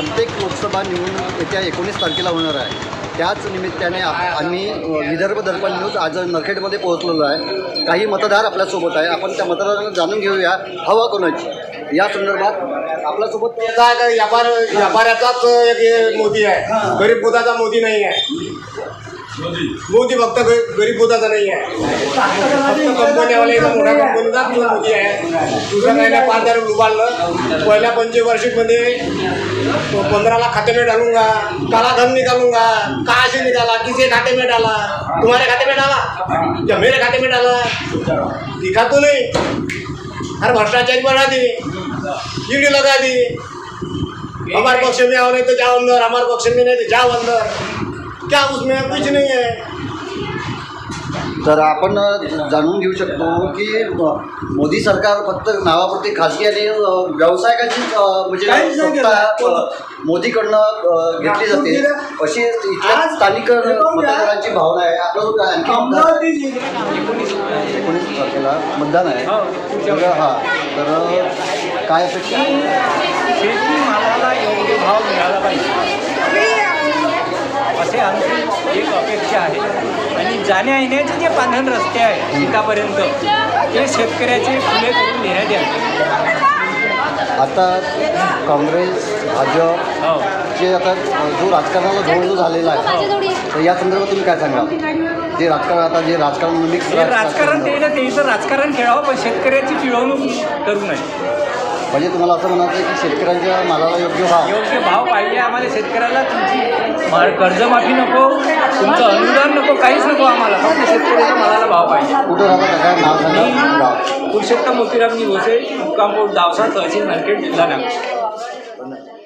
रामटेक लोकसभा निवडणूक येत्या एकोणीस तारखेला होणार आहे. त्याच निमित्ताने आम्ही विदर्भ दर्पण न्यूज आज नरखेडमध्ये पोहोचलेलो आहे. काही मतदार आपल्यासोबत आहे. आपण त्या मतदारांना जाणून घेऊया. हवा कोणाची? या संदर्भात आपल्यासोबत काय काय व्यापार व्यापाऱ्याचाच एक मोदी आहे. गरीब बुधाचा मोदी नाही आहे. मोदी. फक्त गरीब होताचा नाही आहे. फक्त कंपनीवाले एका मोठ्या मोदी आहे. दुसरं काही पाच हजार उभारलं. पहिल्या पंचवार्षिकमध्ये तो पंधरा लाख खाते में डालूंगा काला धन निकालूंगा कहाँ से निकाला किसे खाते में डाला तुम्हारे खाते में डाला या मेरे खाते में डाला दिखा तो नहीं. हर भ्रष्टाचारी बढ़ा दी. ईडी लगा दी. हमारे पक्ष में आओ नहीं तो जाओ अंदर हमारे पक्ष में नहीं तो जाओ अंदर. क्या उसमें कुछ नहीं है। तर आपण जाणून घेऊ शकतो की मोदी सरकार फक्त नावापुरती खाजगी आणि व्यावसायिकांची म्हणजे. सत्ता, मोदीकडनं घेतली जाते. अशी इथल्या स्थानिक हे. मतदारांची भावना आहे. आपल्यासोबत आणखी एकोणीस तारखेला मतदान आहे. तर हां. तर काय अपेक्षा? शेती मालाला योग्य भाव मिळाला पाहिजे. असे आमची एक अपेक्षा आहे. आणि जाण्या येण्याचे जे पांढरण रस्ते आहे शेतापर्यंत ते शेतकऱ्याचे खुले करून देण्यात यावे. आता काँग्रेस भाजप हो. जे आता जो राजकारणाला धोरण जो झालेला आहे तर या संदर्भात तुम्ही काय सांगाल? जे राजकारण आता जे राजकारण मिक्स हे राजकारण ते राजकारण खेळावं पण शेतकऱ्याची पिळवणूक करू नये. म्हणजे तुम्हाला असं म्हणायचं आहे की शेतकऱ्यांच्या मालाला योग्य भाव. योग्य भाव पाहिजे आम्हाला शेतकऱ्याला तुमची मा- कर्जमाफी नको तुमचं अनुदान नको काहीच नको आम्हाला. फक्त शेतकऱ्याच्या मालाला भाव पाहिजे. कुठं राहता काय नाव सांगा? गाव. पुरुषोत्तम मोतीरामजी भोसे मुक्कामपूर दावसा तहसील नांदेड जिल्हा नागपूर.